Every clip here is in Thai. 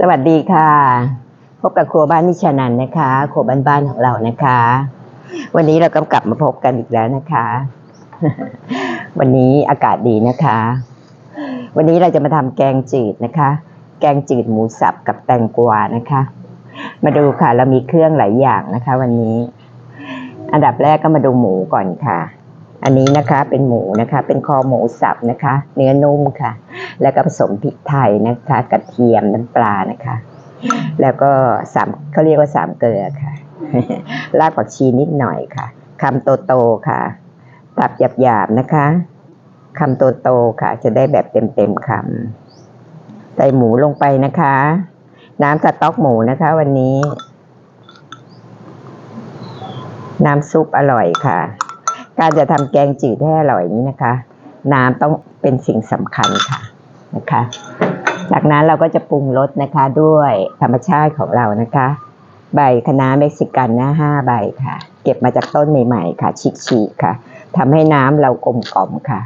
สวัสดีค่ะ พบกับครัวบ้านนิชานันท์นะคะ ครัวบ้านๆของเรานะคะ วันนี้เราก็กลับมาพบกันอีกแล้วนะคะ วันนี้อากาศดีนะคะ วันนี้เราจะมาทำแกงจืดนะคะ แกงจืดหมูสับกับแตงกวานะคะ มาดูค่ะเรามีเครื่องหลายอย่างนะคะ วันนี้ อันดับแรกก็มาดูหมูก่อนค่ะ อันนี้นะคะเป็นหมูนะคะ เป็นคอหมูสับนะคะ เนื้อนุ่มค่ะ แล้วก็ผสมพริกไทยนะคะ กระเทียมน้ำปลานะคะ แล้วก็สามเขาเรียกว่าสามเกลือค่ะรากผักชีนิดหน่อยค่ะคำโตๆค่ะ ตับหยาบๆนะคะคำโตๆค่ะ จะได้แบบเต็มๆคำใส่หมูลงไปนะคะ น้ำสต๊อกหมูนะคะ วันนี้ น้ำซุปอร่อยค่ะ การจะทำแกงจืดให้อร่อยนี้นะคะ น้ำต้องเป็นสิ่งสำคัญค่ะนะคะ จากนั้นเราก็จะปรุงรสนะคะด้วยธรรมชาติของเรานะคะ ใบคะน้าเม็กซิกันนะห้าใบค่ะ เก็บมาจากต้นใหม่ๆค่ะฉีกๆค่ะทำให้น้ำเรากลมกล่อมค่ะ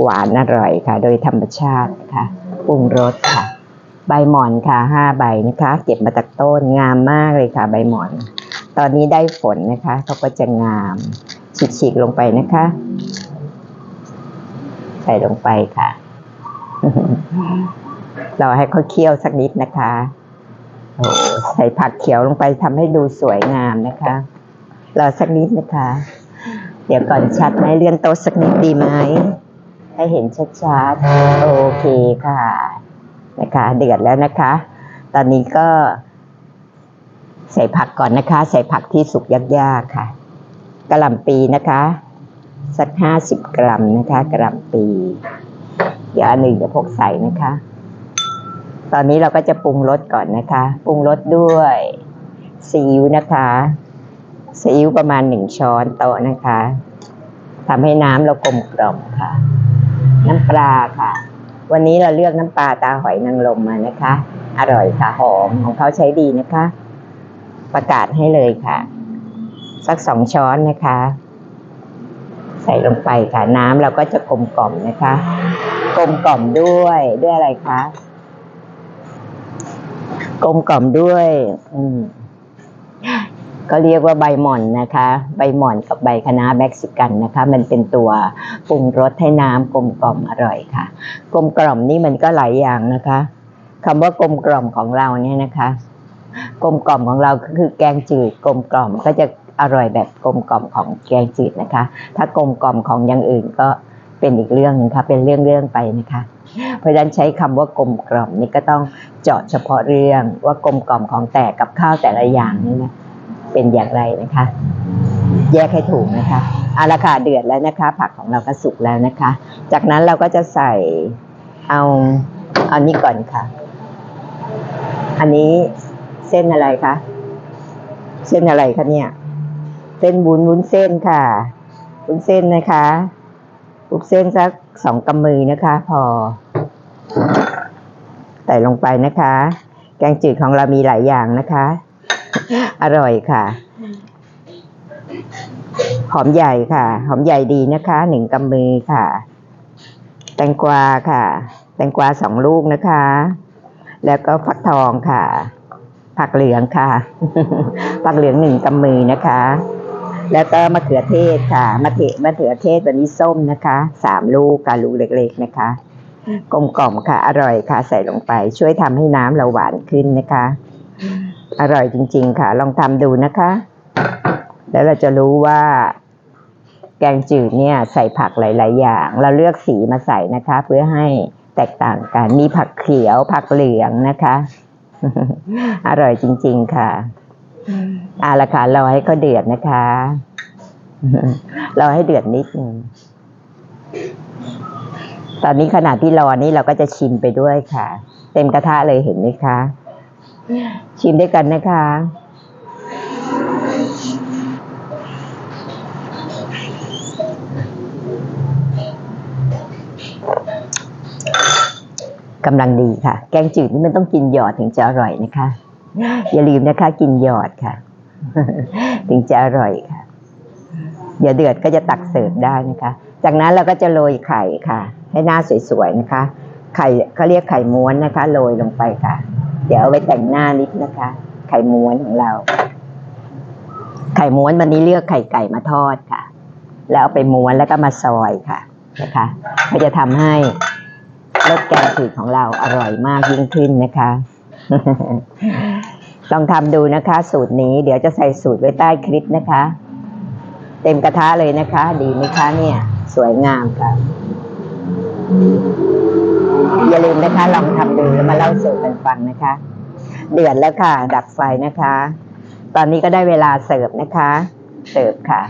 หวานอร่อยค่ะ โดยธรรมชาตินะคะปรุงรสค่ะ ใบหมอนค่ะห้าใบนะคะ เก็บมาจากต้นงามมากเลยค่ะ ใบหมอน ตอนนี้ได้ฝนนะคะเขาก็จะงาม ฉีกๆลงไปนะคะ ใส่ลงไปค่ะ เราให้เขาเคี่ยวสักนิดนะคะโอ้ใส่ผักเขียวลงไปทำให้ดูสวยงามนะคะรอสักนิดนะคะ เดี๋ยวก่อนชัดไหมเลื่อนโต๊ะสักนิดดีไหมให้เห็นชัดๆโอเคค่ะ นะคะ เดือดแล้วนะคะ ตอนนี้ก็ ใส่ผักก่อนนะคะ ใส่ผักที่สุกยากๆค่ะ กระหล่ำปีนะคะ สักห้าสิบกรัมนะคะกระหล่ำปีเดี๋ยวอันหนึ่งเดี๋ยวพกใส่นะคะ ตอนนี้เราก็จะปรุงรสก่อนนะคะ ปรุงรสด้วยซีอิ๊วนะคะซีอิ๊วประมาณหนึ่งช้อนโต๊ะนะคะทำให้น้ำเรากลมกล่อมค่ะ น้ำปลาค่ะ วันนี้เราเลือกน้ำปลาตาหอยนางรมมานะคะ อร่อยค่ะหอมของเขาใช้ดีนะคะ ประกาศให้เลยค่ะ สักสองช้อนนะคะ ใส่ลงไปค่ะน้ำเราก็จะกลมกล่อมนะคะ กลมกล่อมด้วยด้วยอะไรคะกลมกล่อมด้วย อืมก็เรียกว่าใบหม่อนนะคะ ใบหม่อนกับใบคะน้าเม็กซิกันนะคะ มันเป็นตัวปรุงรสให้น้ำกลมกล่อมอร่อยค่ะ กลมกล่อมนี่มันก็หลายอย่างนะคะคำว่ากลมกล่อมของเราเนี่ยนะคะ กลมกล่อมของเราก็คือแกงจืดกลมกล่อมก็จะ อร่อยแบบกลมกล่อมของแกงจืดนะคะ ถ้ากลมกล่อมของอย่างอื่นก็เป็นอีกเรื่องหนึงค่ะเป็นเรื่องๆไปนะคะ เพราะฉะนั้นใช้คำว่ากลมกล่อมนี่ก็ต้องเจาะเฉพาะเรื่องว่ากลมกล่อมของแต่กับข้าวแต่ละอย่างนี่นะเป็นอย่างไรนะคะ แยกให้ถูกนะคะเอาละค่ะเดือดแล้วนะคะ ผักของเราก็สุกแล้วนะคะ จากนั้นเราก็จะใส่เอาเอานี่ก่อนค่ะ อันนี้เส้นอะไรคะเส้นอะไรคะเนี่ย เส้นบุญวุ้นเส้นค่ะวุ้นเส้นนะคะวุ้นเส้นสักสองกำมือนะคะ พอ ใส่ลงไปนะคะ แกงจืดของเรามีหลายอย่างนะคะ อร่อยค่ะ หอมใหญ่ค่ะ หอมใหญ่ดีนะคะหนึ่งกำมือค่ะ แตงกวาค่ะ แตงกวาสองลูกนะคะ แล้วก็ฟักทองค่ะ ผักเหลืองค่ะ ผักเหลืองหนึ่งกำมือนะคะ แล้วก็มะเขือเทศค่ะมะเขือมะเขือเทศวันนี้ส้มนะคะสามลูกค่ะลูกเล็กๆนะคะ กลมกล่อมค่ะ อร่อยค่ะ ใส่ลงไป ช่วยทำให้น้ำเราหวานขึ้นนะคะ อร่อยจริง ๆ ค่ะ ลองทำดูนะคะ แล้วเราจะรู้ว่า แกงจืดเนี่ย ใส่ผักหลาย ๆ อย่าง เราเลือกสีมาใส่นะคะ เพื่อให้แตกต่างกัน มีผักเขียวผักเหลืองนะคะ อร่อยจริง ๆ ค่ะ อาละค่ะรอให้เขาเดือดนะคะ เรอให้เดือดนิดนึงตอนนี้ขณะที่รอนี่เราก็จะชิมไปด้วยค่ะ เต็มกระทะเลยเห็นไหมคะ ชิมด้วยกันนะคะ กำลังดีค่ะ แกงจืดนี่มันต้องกินหยอดถึงจะอร่อยนะคะ อย่าลืมนะคะ กินหยอดค่ะ ถึงจะอร่อยค่ะเดี๋ยวเดือดก็จะตักเสิร์ฟได้นะคะ จากนั้นเราก็จะโรยไข่ค่ะ ให้หน้าสวยๆนะคะ ไข่เขาเรียกไข่ม้วนนะคะโรยลงไปค่ะ เดี๋ยวเอาไปแต่งหน้านิดนะคะ ไข่ม้วนของเรา ไข่ม้วนวันนี้เลือกไข่ไก่มาทอดค่ะ แล้วเอาไปม้วนแล้วก็มาซอยค่ะนะคะก็จะทำให้รสแกงจืดของเราอร่อยมากยิ่งขึ้นนะคะ ลองทำดูนะคะ สูตรนี้เดี๋ยวจะใส่สูตรไว้ใต้คลิปนะคะ เต็มกระทะเลยนะคะ ดีไหมคะเนี่ย สวยงามค่ะ อย่าลืมนะคะลองทำดูแล้วมาเล่าสู่กันฟังนะคะ เดือดแล้วค่ะ ดับไฟนะคะ ตอนนี้ก็ได้เวลาเสิร์ฟนะคะ เสิร์ฟค่ะ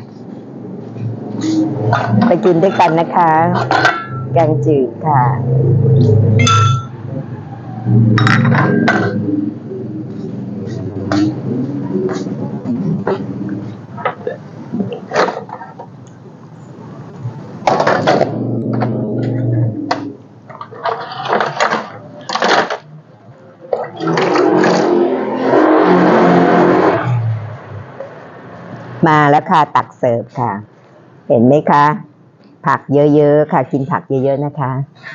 ไปกินด้วยกันนะคะ แกงจืดค่ะ มาแล้วค่ะตักเสิร์ฟค่ะ เห็นไหมคะ ผักเยอะๆค่ะ กินผักเยอะๆนะคะ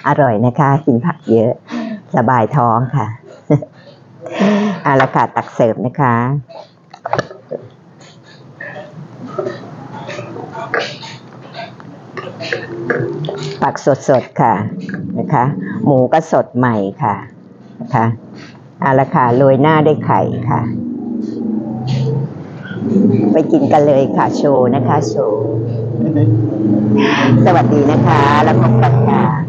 อร่อยนะคะ กินผักเยอะ สบายท้องค่ะ อาละค่ะตักเสิร์ฟนะคะผักสดๆค่ะนะคะ หมูก็สดใหม่ค่ะนะคะอาละค่ะโรยหน้าได้ไข่ค่ะ ไปกินกันเลยค่ะโชว์นะคะ โชว์ สวัสดีนะคะ แล้วพบกันค่ะ